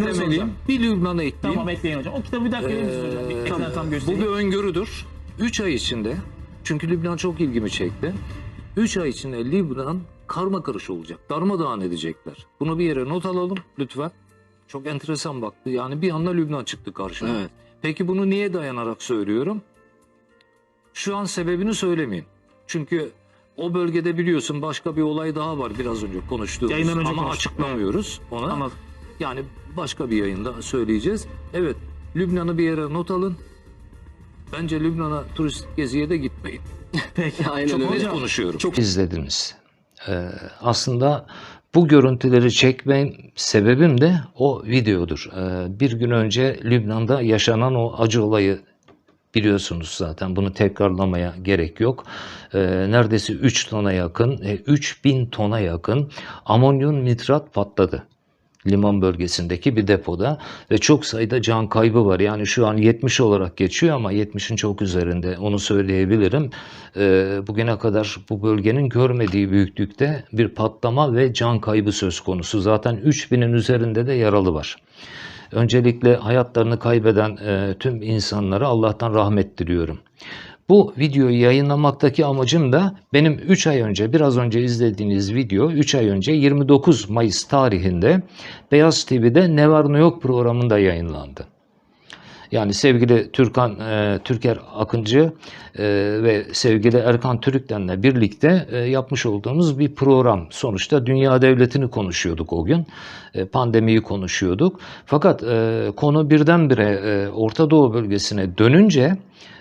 Soracağım? Bir Lübnan'a ekleyeyim. Tamam ekleyin hocam. O kitabı bir dakika misiniz hocam? Bir Ee, tam Bu göstereyim. bir öngörüdür. 3 ay içinde, çünkü Lübnan çok ilgimi çekti. 3 ay içinde Lübnan karma karış olacak. Darmadağın edecekler. Bunu bir yere not alalım lütfen. Çok enteresan baktı. Yani bir anda Lübnan çıktı karşıma. Evet. Peki bunu niye dayanarak söylüyorum? Şu an sebebini söylemeyeyim. Çünkü o bölgede biliyorsun başka bir olay daha var biraz önce konuştuğumuz. Yayından önce Ama konuştuk. açıklamıyoruz onu. Anladım. Yani başka bir yayında söyleyeceğiz. Evet, Lübnan'ı bir yere not alın. Bence Lübnan'a turist geziye de gitmeyin. Peki. Aynen Çok öyle. konuşuyorum. Çok izlediniz. Ee, aslında bu görüntüleri çekmeyin sebebim de o videodur. Ee, bir gün önce Lübnan'da yaşanan o acı olayı biliyorsunuz zaten. Bunu tekrarlamaya gerek yok. Ee, neredeyse 3 tona yakın, e, 3000 tona yakın amonyum nitrat patladı liman bölgesindeki bir depoda ve çok sayıda can kaybı var. Yani şu an 70 olarak geçiyor ama 70'in çok üzerinde onu söyleyebilirim. Ee, bugüne kadar bu bölgenin görmediği büyüklükte bir patlama ve can kaybı söz konusu. Zaten 3000'in üzerinde de yaralı var. Öncelikle hayatlarını kaybeden e, tüm insanlara Allah'tan rahmet diliyorum. Bu videoyu yayınlamaktaki amacım da benim 3 ay önce, biraz önce izlediğiniz video 3 ay önce 29 Mayıs tarihinde Beyaz TV'de Ne Var Ne Yok programında yayınlandı. Yani sevgili Türkan e, Türker Akıncı e, ve sevgili Erkan Türüklen'le birlikte e, yapmış olduğumuz bir program. Sonuçta dünya devletini konuşuyorduk o gün. E, pandemiyi konuşuyorduk. Fakat e, konu birdenbire e, Orta Doğu bölgesine dönünce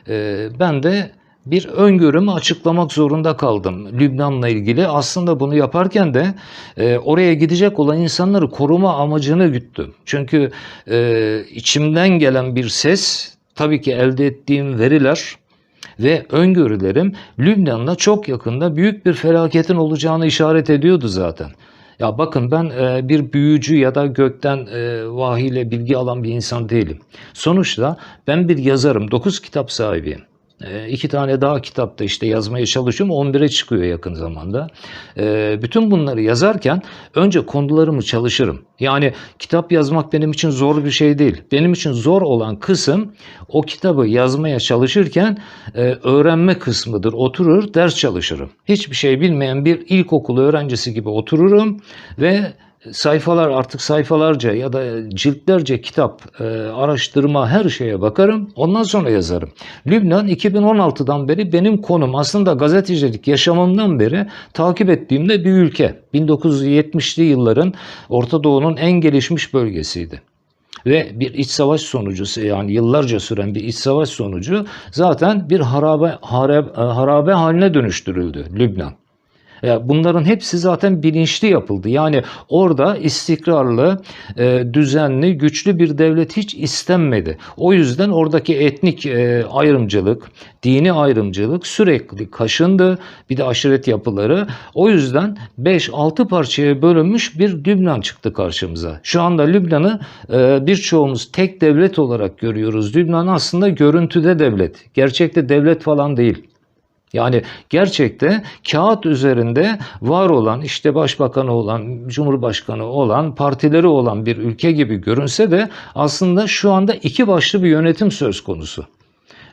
e, ben de bir öngörümü açıklamak zorunda kaldım Lübnan'la ilgili. Aslında bunu yaparken de e, oraya gidecek olan insanları koruma amacını güttüm. Çünkü e, içimden gelen bir ses, tabii ki elde ettiğim veriler ve öngörülerim Lübnan'la çok yakında büyük bir felaketin olacağını işaret ediyordu zaten. Ya bakın ben e, bir büyücü ya da gökten e, vahiyle bilgi alan bir insan değilim. Sonuçta ben bir yazarım, 9 kitap sahibiyim. E, iki tane daha kitapta işte yazmaya çalışıyorum. 11'e çıkıyor yakın zamanda. E, bütün bunları yazarken önce konularımı çalışırım. Yani kitap yazmak benim için zor bir şey değil. Benim için zor olan kısım o kitabı yazmaya çalışırken e, öğrenme kısmıdır. Oturur ders çalışırım. Hiçbir şey bilmeyen bir ilkokul öğrencisi gibi otururum ve sayfalar artık sayfalarca ya da ciltlerce kitap, e, araştırma her şeye bakarım. Ondan sonra yazarım. Lübnan 2016'dan beri benim konum aslında gazetecilik yaşamımdan beri takip ettiğimde bir ülke. 1970'li yılların Orta Doğu'nun en gelişmiş bölgesiydi. Ve bir iç savaş sonucu yani yıllarca süren bir iç savaş sonucu zaten bir harabe, harabe, harabe haline dönüştürüldü Lübnan. Ya Bunların hepsi zaten bilinçli yapıldı. Yani orada istikrarlı, e, düzenli, güçlü bir devlet hiç istenmedi. O yüzden oradaki etnik e, ayrımcılık, dini ayrımcılık sürekli kaşındı. Bir de aşiret yapıları. O yüzden 5-6 parçaya bölünmüş bir Lübnan çıktı karşımıza. Şu anda Lübnan'ı e, birçoğumuz tek devlet olarak görüyoruz. Lübnan aslında görüntüde devlet. Gerçekte devlet falan değil. Yani gerçekte kağıt üzerinde var olan işte başbakanı olan, cumhurbaşkanı olan, partileri olan bir ülke gibi görünse de aslında şu anda iki başlı bir yönetim söz konusu.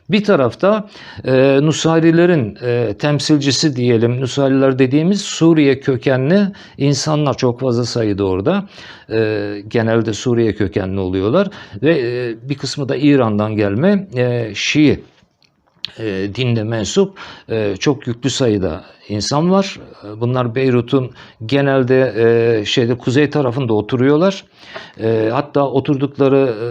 Bir tarafta e, Nusayrilerin e, temsilcisi diyelim, Nusayriler dediğimiz Suriye kökenli insanlar çok fazla sayıda orada. E, genelde Suriye kökenli oluyorlar ve e, bir kısmı da İran'dan gelme e, Şii e, dinle mensup e, çok yüklü sayıda insan var. E, Bunlar Beyrut'un genelde e, şeyde kuzey tarafında oturuyorlar. E, hatta oturdukları e,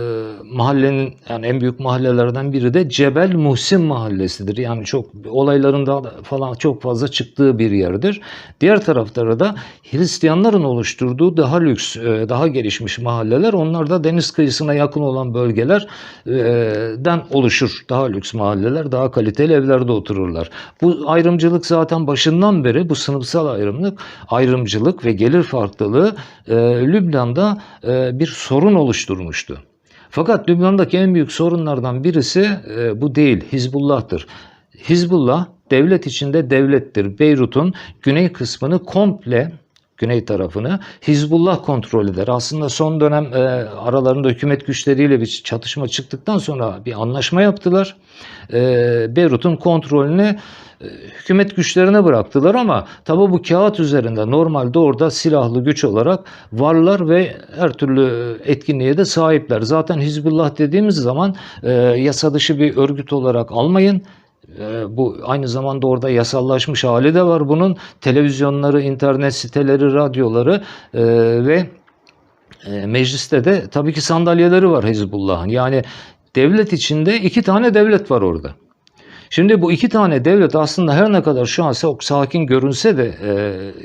mahallenin yani en büyük mahallelerden biri de Cebel Muhsin mahallesidir. Yani çok olayların da falan çok fazla çıktığı bir yerdir. Diğer tarafları da Hristiyanların oluşturduğu daha lüks, e, daha gelişmiş mahalleler. Onlar da deniz kıyısına yakın olan bölgelerden oluşur. Daha lüks mahalleler, daha kaliteli evlerde otururlar. Bu ayrımcılık zaten başından beri bu sınıfsal ayrımlık, ayrımcılık ve gelir farklılığı e, Lübnan'da e, bir sorun oluşturmuştu. Fakat Lübnan'daki en büyük sorunlardan birisi e, bu değil, Hizbullah'tır. Hizbullah devlet içinde devlettir. Beyrut'un güney kısmını komple güney tarafını Hizbullah kontrol eder. Aslında son dönem e, aralarında hükümet güçleriyle bir çatışma çıktıktan sonra bir anlaşma yaptılar. E, Beyrut'un kontrolünü hükümet güçlerine bıraktılar ama tabi bu kağıt üzerinde normalde orada silahlı güç olarak varlar ve her türlü etkinliğe de sahipler. Zaten Hizbullah dediğimiz zaman e, yasa dışı bir örgüt olarak almayın. E, bu aynı zamanda orada yasallaşmış hali de var bunun. Televizyonları, internet siteleri, radyoları e, ve e, mecliste de tabii ki sandalyeleri var Hizbullah'ın. Yani devlet içinde iki tane devlet var orada. Şimdi bu iki tane devlet aslında her ne kadar şu an çok sakin görünse de e,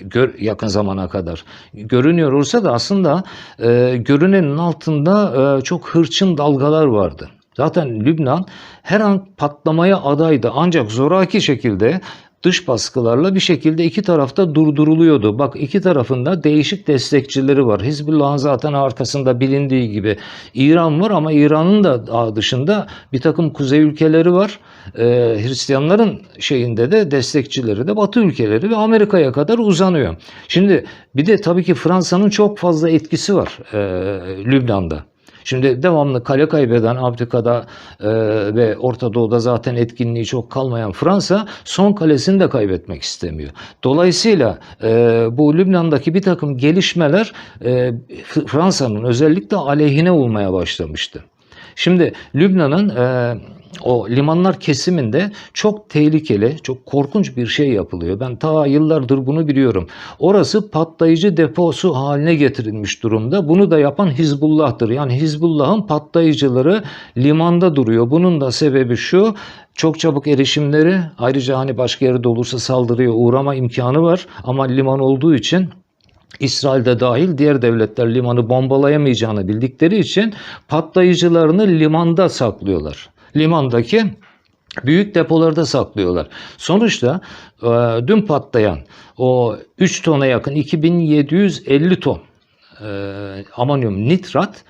gör, yakın zamana kadar görünüyor olsa da aslında e, görünenin altında e, çok hırçın dalgalar vardı. Zaten Lübnan her an patlamaya adaydı ancak zoraki şekilde dış baskılarla bir şekilde iki tarafta durduruluyordu. Bak iki tarafında değişik destekçileri var. Hizbullah'ın zaten arkasında bilindiği gibi İran var ama İran'ın da dışında bir takım kuzey ülkeleri var. Ee, Hristiyanların şeyinde de destekçileri de Batı ülkeleri ve Amerika'ya kadar uzanıyor. Şimdi bir de tabii ki Fransa'nın çok fazla etkisi var e, Lübnan'da. Şimdi devamlı kale kaybeden Afrika'da e, ve Orta Doğu'da zaten etkinliği çok kalmayan Fransa son kalesini de kaybetmek istemiyor. Dolayısıyla e, bu Lübnan'daki bir takım gelişmeler e, Fransa'nın özellikle aleyhine olmaya başlamıştı. Şimdi Lübnan'ın e, o limanlar kesiminde çok tehlikeli, çok korkunç bir şey yapılıyor. Ben ta yıllardır bunu biliyorum. Orası patlayıcı deposu haline getirilmiş durumda. Bunu da yapan Hizbullah'tır. Yani Hizbullah'ın patlayıcıları limanda duruyor. Bunun da sebebi şu. Çok çabuk erişimleri ayrıca hani başka yerde olursa saldırıya uğrama imkanı var ama liman olduğu için İsrail'de dahil diğer devletler limanı bombalayamayacağını bildikleri için patlayıcılarını limanda saklıyorlar. Limandaki büyük depolarda saklıyorlar. Sonuçta e, dün patlayan o 3 tona yakın 2750 ton e, amonyum nitrat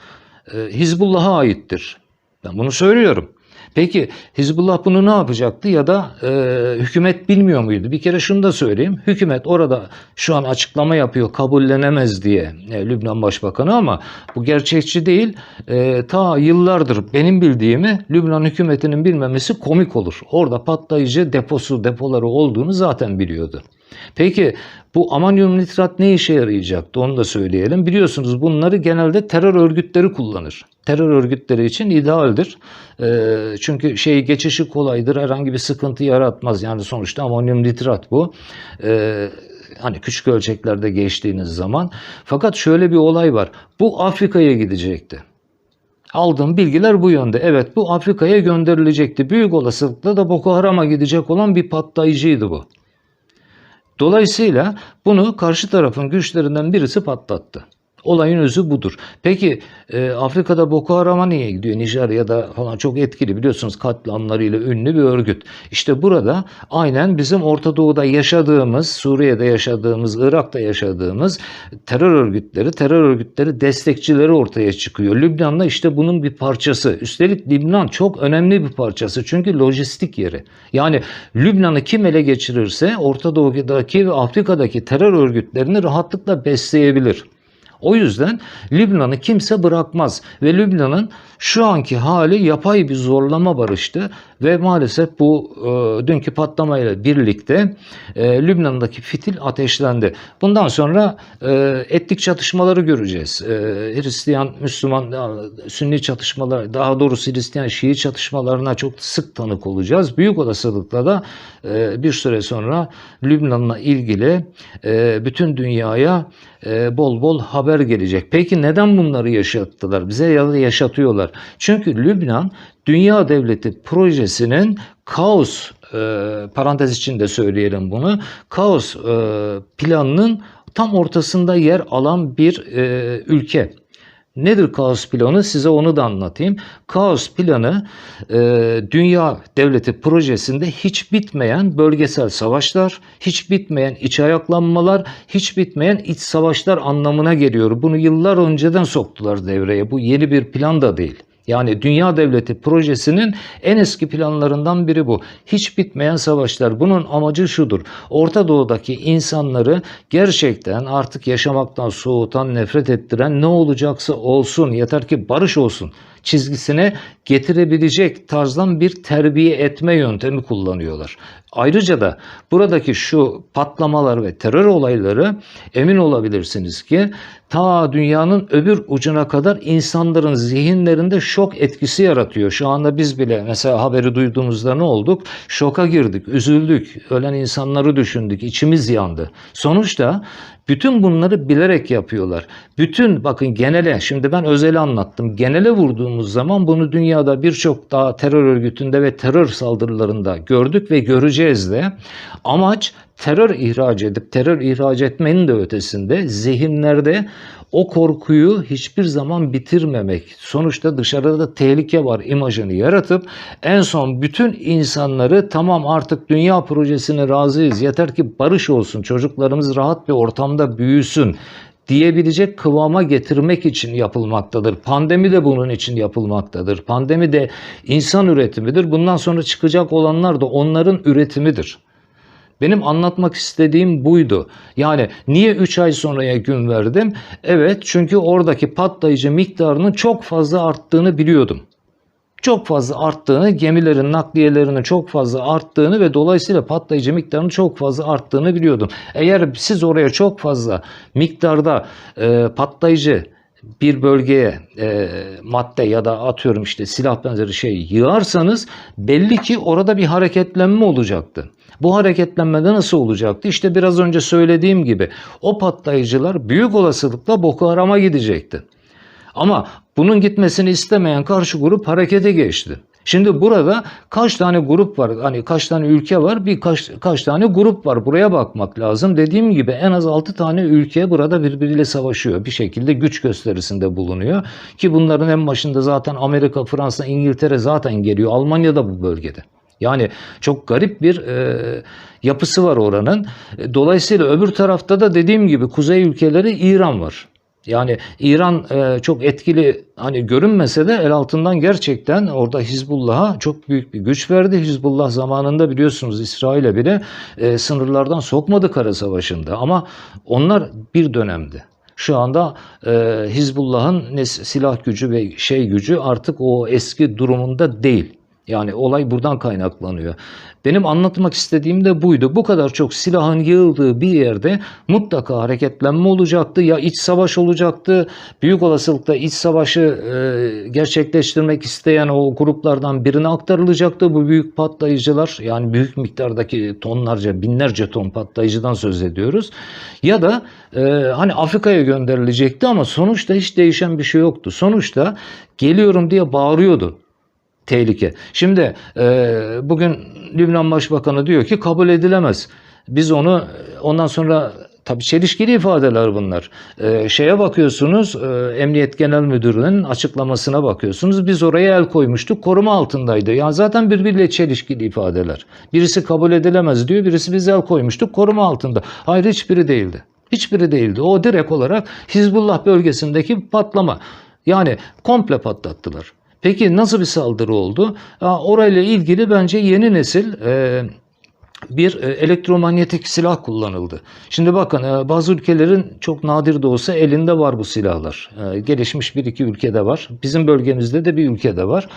e, Hizbullah'a aittir. Ben bunu söylüyorum. Peki Hizbullah bunu ne yapacaktı ya da e, hükümet bilmiyor muydu? Bir kere şunu da söyleyeyim. Hükümet orada şu an açıklama yapıyor kabullenemez diye e, Lübnan Başbakanı ama bu gerçekçi değil. E, ta yıllardır benim bildiğimi Lübnan hükümetinin bilmemesi komik olur. Orada patlayıcı deposu depoları olduğunu zaten biliyordu. Peki bu amonyum nitrat ne işe yarayacaktı onu da söyleyelim. Biliyorsunuz bunları genelde terör örgütleri kullanır. Terör örgütleri için idealdir. E, çünkü şey geçişi kolaydır. Herhangi bir sıkıntı yaratmaz. Yani sonuçta amonyum nitrat bu. E, hani küçük ölçeklerde geçtiğiniz zaman. Fakat şöyle bir olay var. Bu Afrika'ya gidecekti. Aldığım bilgiler bu yönde. Evet bu Afrika'ya gönderilecekti. Büyük olasılıkla da Boko Haram'a gidecek olan bir patlayıcıydı bu. Dolayısıyla bunu karşı tarafın güçlerinden birisi patlattı. Olayın özü budur. Peki e, Afrika'da Boko Haram'a niye gidiyor? Nijerya'da falan çok etkili biliyorsunuz katliamlarıyla ünlü bir örgüt. İşte burada aynen bizim Orta Doğu'da yaşadığımız, Suriye'de yaşadığımız, Irak'ta yaşadığımız terör örgütleri, terör örgütleri destekçileri ortaya çıkıyor. Lübnan'da işte bunun bir parçası. Üstelik Lübnan çok önemli bir parçası. Çünkü lojistik yeri. Yani Lübnan'ı kim ele geçirirse Orta Doğu'daki ve Afrika'daki terör örgütlerini rahatlıkla besleyebilir. O yüzden Lübnan'ı kimse bırakmaz. Ve Lübnan'ın şu anki hali yapay bir zorlama barıştı ve maalesef bu e, dünkü patlamayla birlikte e, Lübnan'daki fitil ateşlendi. Bundan sonra e, etnik çatışmaları göreceğiz. E, Hristiyan, Müslüman, e, Sünni çatışmalar, daha doğrusu Hristiyan, Şii çatışmalarına çok sık tanık olacağız. Büyük olasılıkla da e, bir süre sonra Lübnan'la ilgili e, bütün dünyaya e, bol bol haber gelecek. Peki neden bunları yaşattılar? Bize yaşatıyorlar. Çünkü Lübnan dünya devleti projesinin kaos e, parantez içinde söyleyelim bunu. Kaos e, planının tam ortasında yer alan bir e, ülke. Nedir kaos planı? Size onu da anlatayım. Kaos planı e, dünya devleti projesinde hiç bitmeyen bölgesel savaşlar, hiç bitmeyen iç ayaklanmalar, hiç bitmeyen iç savaşlar anlamına geliyor. Bunu yıllar önceden soktular devreye. Bu yeni bir plan da değil. Yani Dünya Devleti projesinin en eski planlarından biri bu. Hiç bitmeyen savaşlar. Bunun amacı şudur. Orta Doğu'daki insanları gerçekten artık yaşamaktan soğutan, nefret ettiren ne olacaksa olsun, yeter ki barış olsun çizgisine getirebilecek tarzdan bir terbiye etme yöntemi kullanıyorlar. Ayrıca da buradaki şu patlamalar ve terör olayları emin olabilirsiniz ki ta dünyanın öbür ucuna kadar insanların zihinlerinde şok etkisi yaratıyor. Şu anda biz bile mesela haberi duyduğumuzda ne olduk? Şoka girdik, üzüldük, ölen insanları düşündük, içimiz yandı. Sonuçta bütün bunları bilerek yapıyorlar. Bütün bakın genele şimdi ben özeli anlattım. Genele vurduğumuz zaman bunu dünyada birçok daha terör örgütünde ve terör saldırılarında gördük ve göreceğiz de. Amaç terör ihraç edip terör ihraç etmenin de ötesinde zihinlerde o korkuyu hiçbir zaman bitirmemek. Sonuçta dışarıda tehlike var imajını yaratıp en son bütün insanları tamam artık dünya projesine razıyız. Yeter ki barış olsun. Çocuklarımız rahat bir ortamda büyüsün diyebilecek kıvama getirmek için yapılmaktadır. Pandemi de bunun için yapılmaktadır. Pandemi de insan üretimidir. Bundan sonra çıkacak olanlar da onların üretimidir. Benim anlatmak istediğim buydu. Yani niye 3 ay sonraya gün verdim? Evet çünkü oradaki patlayıcı miktarının çok fazla arttığını biliyordum. Çok fazla arttığını, gemilerin nakliyelerinin çok fazla arttığını ve dolayısıyla patlayıcı miktarının çok fazla arttığını biliyordum. Eğer siz oraya çok fazla miktarda e, patlayıcı bir bölgeye e, madde ya da atıyorum işte silah benzeri şey yığarsanız belli ki orada bir hareketlenme olacaktı. Bu hareketlenmede nasıl olacaktı? İşte biraz önce söylediğim gibi o patlayıcılar büyük olasılıkla Boko Haram'a gidecekti. Ama bunun gitmesini istemeyen karşı grup harekete geçti. Şimdi burada kaç tane grup var? Hani kaç tane ülke var? Bir kaç, kaç tane grup var? Buraya bakmak lazım. Dediğim gibi en az 6 tane ülke burada birbiriyle savaşıyor. Bir şekilde güç gösterisinde bulunuyor. Ki bunların en başında zaten Amerika, Fransa, İngiltere zaten geliyor. Almanya da bu bölgede. Yani çok garip bir e, yapısı var oranın. E, Dolayısıyla öbür tarafta da dediğim gibi kuzey ülkeleri İran var. Yani İran e, çok etkili hani görünmese de el altından gerçekten orada Hizbullah'a çok büyük bir güç verdi. Hizbullah zamanında biliyorsunuz İsrail'e bile e, sınırlardan sokmadı kara savaşında ama onlar bir dönemdi. Şu anda e, Hizbullah'ın silah gücü ve şey gücü artık o eski durumunda değil. Yani olay buradan kaynaklanıyor. Benim anlatmak istediğim de buydu. Bu kadar çok silahın yığıldığı bir yerde mutlaka hareketlenme olacaktı. Ya iç savaş olacaktı. Büyük olasılıkla iç savaşı e, gerçekleştirmek isteyen o gruplardan birine aktarılacaktı. Bu büyük patlayıcılar yani büyük miktardaki tonlarca binlerce ton patlayıcıdan söz ediyoruz. Ya da e, hani Afrika'ya gönderilecekti ama sonuçta hiç değişen bir şey yoktu. Sonuçta geliyorum diye bağırıyordu tehlike. Şimdi e, bugün Lübnan Başbakanı diyor ki kabul edilemez. Biz onu ondan sonra tabii çelişkili ifadeler bunlar. E, şeye bakıyorsunuz e, Emniyet Genel Müdürlüğü'nün açıklamasına bakıyorsunuz. Biz oraya el koymuştuk koruma altındaydı. Yani zaten birbiriyle çelişkili ifadeler. Birisi kabul edilemez diyor birisi biz el koymuştuk koruma altında. Hayır hiçbiri değildi. Hiçbiri değildi. O direkt olarak Hizbullah bölgesindeki patlama. Yani komple patlattılar. Peki nasıl bir saldırı oldu? Orayla ilgili bence yeni nesil e, bir e, elektromanyetik silah kullanıldı. Şimdi bakın e, bazı ülkelerin çok nadir de olsa elinde var bu silahlar. Gelişmiş bir iki ülkede var. Bizim bölgemizde de bir ülkede var.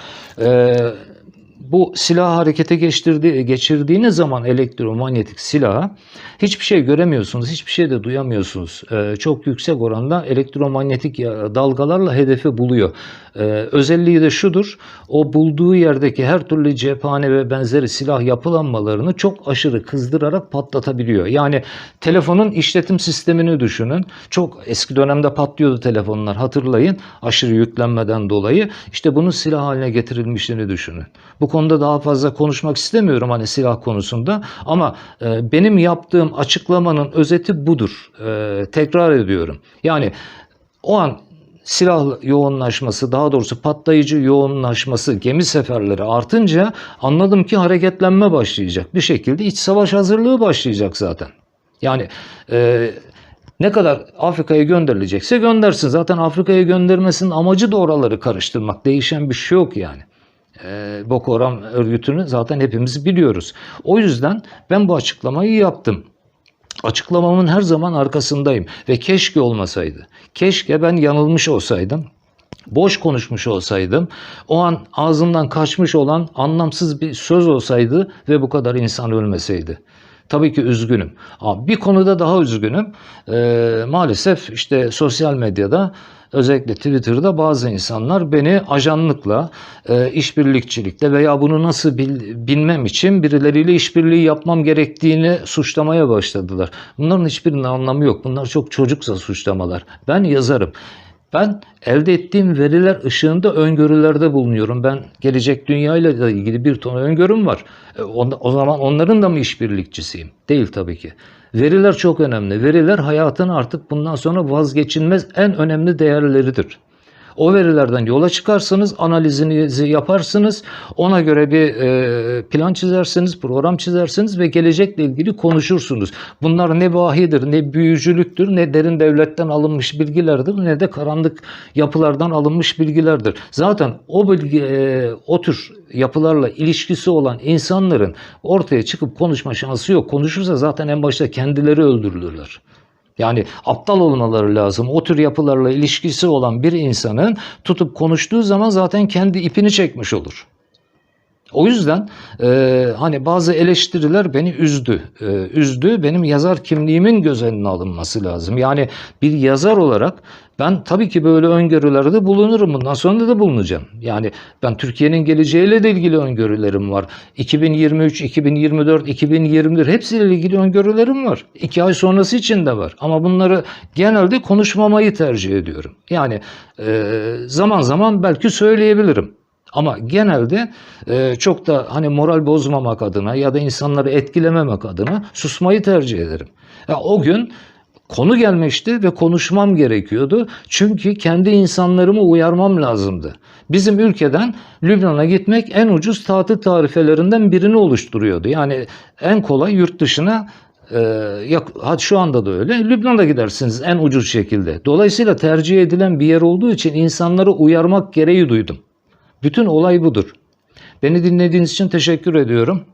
Bu silahı harekete geçtirdi, geçirdiğiniz zaman elektromanyetik silahı hiçbir şey göremiyorsunuz, hiçbir şey de duyamıyorsunuz. Çok yüksek oranda elektromanyetik dalgalarla hedefi buluyor. Ee, özelliği de şudur, o bulduğu yerdeki her türlü cephane ve benzeri silah yapılanmalarını çok aşırı kızdırarak patlatabiliyor. Yani telefonun işletim sistemini düşünün. Çok eski dönemde patlıyordu telefonlar hatırlayın aşırı yüklenmeden dolayı. İşte bunun silah haline getirilmişini düşünün. Bu konuda daha fazla konuşmak istemiyorum hani silah konusunda ama e, benim yaptığım açıklamanın özeti budur. E, tekrar ediyorum. Yani o an silah yoğunlaşması daha doğrusu patlayıcı yoğunlaşması gemi seferleri artınca anladım ki hareketlenme başlayacak. Bir şekilde iç savaş hazırlığı başlayacak zaten. Yani e, Ne kadar Afrika'ya gönderilecekse göndersin. Zaten Afrika'ya göndermesinin amacı da oraları karıştırmak. Değişen bir şey yok yani. Ee, Boko Haram örgütünü zaten hepimiz biliyoruz. O yüzden ben bu açıklamayı yaptım. Açıklamamın her zaman arkasındayım ve keşke olmasaydı. Keşke ben yanılmış olsaydım. Boş konuşmuş olsaydım, o an ağzımdan kaçmış olan anlamsız bir söz olsaydı ve bu kadar insan ölmeseydi. Tabii ki üzgünüm. Bir konuda daha üzgünüm. Ee, maalesef işte sosyal medyada özellikle Twitter'da bazı insanlar beni ajanlıkla, e, işbirlikçilikle veya bunu nasıl bil- bilmem için birileriyle işbirliği yapmam gerektiğini suçlamaya başladılar. Bunların hiçbirinin anlamı yok. Bunlar çok çocuksa suçlamalar. Ben yazarım. Ben elde ettiğim veriler ışığında öngörülerde bulunuyorum. Ben gelecek dünyayla da ilgili bir ton öngörüm var. E, O zaman onların da mı işbirlikçisiyim? Değil tabii ki. Veriler çok önemli. Veriler hayatın artık bundan sonra vazgeçilmez en önemli değerleridir. O verilerden yola çıkarsınız, analizinizi yaparsınız, ona göre bir e, plan çizersiniz, program çizersiniz ve gelecekle ilgili konuşursunuz. Bunlar ne vahidir, ne büyücülüktür, ne derin devletten alınmış bilgilerdir, ne de karanlık yapılardan alınmış bilgilerdir. Zaten o bilgi, e, o tür yapılarla ilişkisi olan insanların ortaya çıkıp konuşma şansı yok. Konuşursa zaten en başta kendileri öldürülürler. Yani aptal olmaları lazım. O tür yapılarla ilişkisi olan bir insanın tutup konuştuğu zaman zaten kendi ipini çekmiş olur. O yüzden e, hani bazı eleştiriler beni üzdü. E, üzdü. Benim yazar kimliğimin göz önüne alınması lazım. Yani bir yazar olarak ben tabii ki böyle öngörülerde bulunurum. Bundan sonra da bulunacağım. Yani ben Türkiye'nin geleceğiyle de ilgili öngörülerim var. 2023, 2024, 2021 hepsiyle ilgili öngörülerim var. İki ay sonrası için de var. Ama bunları genelde konuşmamayı tercih ediyorum. Yani e, zaman zaman belki söyleyebilirim. Ama genelde e, çok da hani moral bozmamak adına ya da insanları etkilememek adına susmayı tercih ederim. Ya, o gün konu gelmişti ve konuşmam gerekiyordu. Çünkü kendi insanlarımı uyarmam lazımdı. Bizim ülkeden Lübnan'a gitmek en ucuz tatil tarifelerinden birini oluşturuyordu. Yani en kolay yurt dışına hadi şu anda da öyle. Lübnan'a gidersiniz en ucuz şekilde. Dolayısıyla tercih edilen bir yer olduğu için insanları uyarmak gereği duydum. Bütün olay budur. Beni dinlediğiniz için teşekkür ediyorum.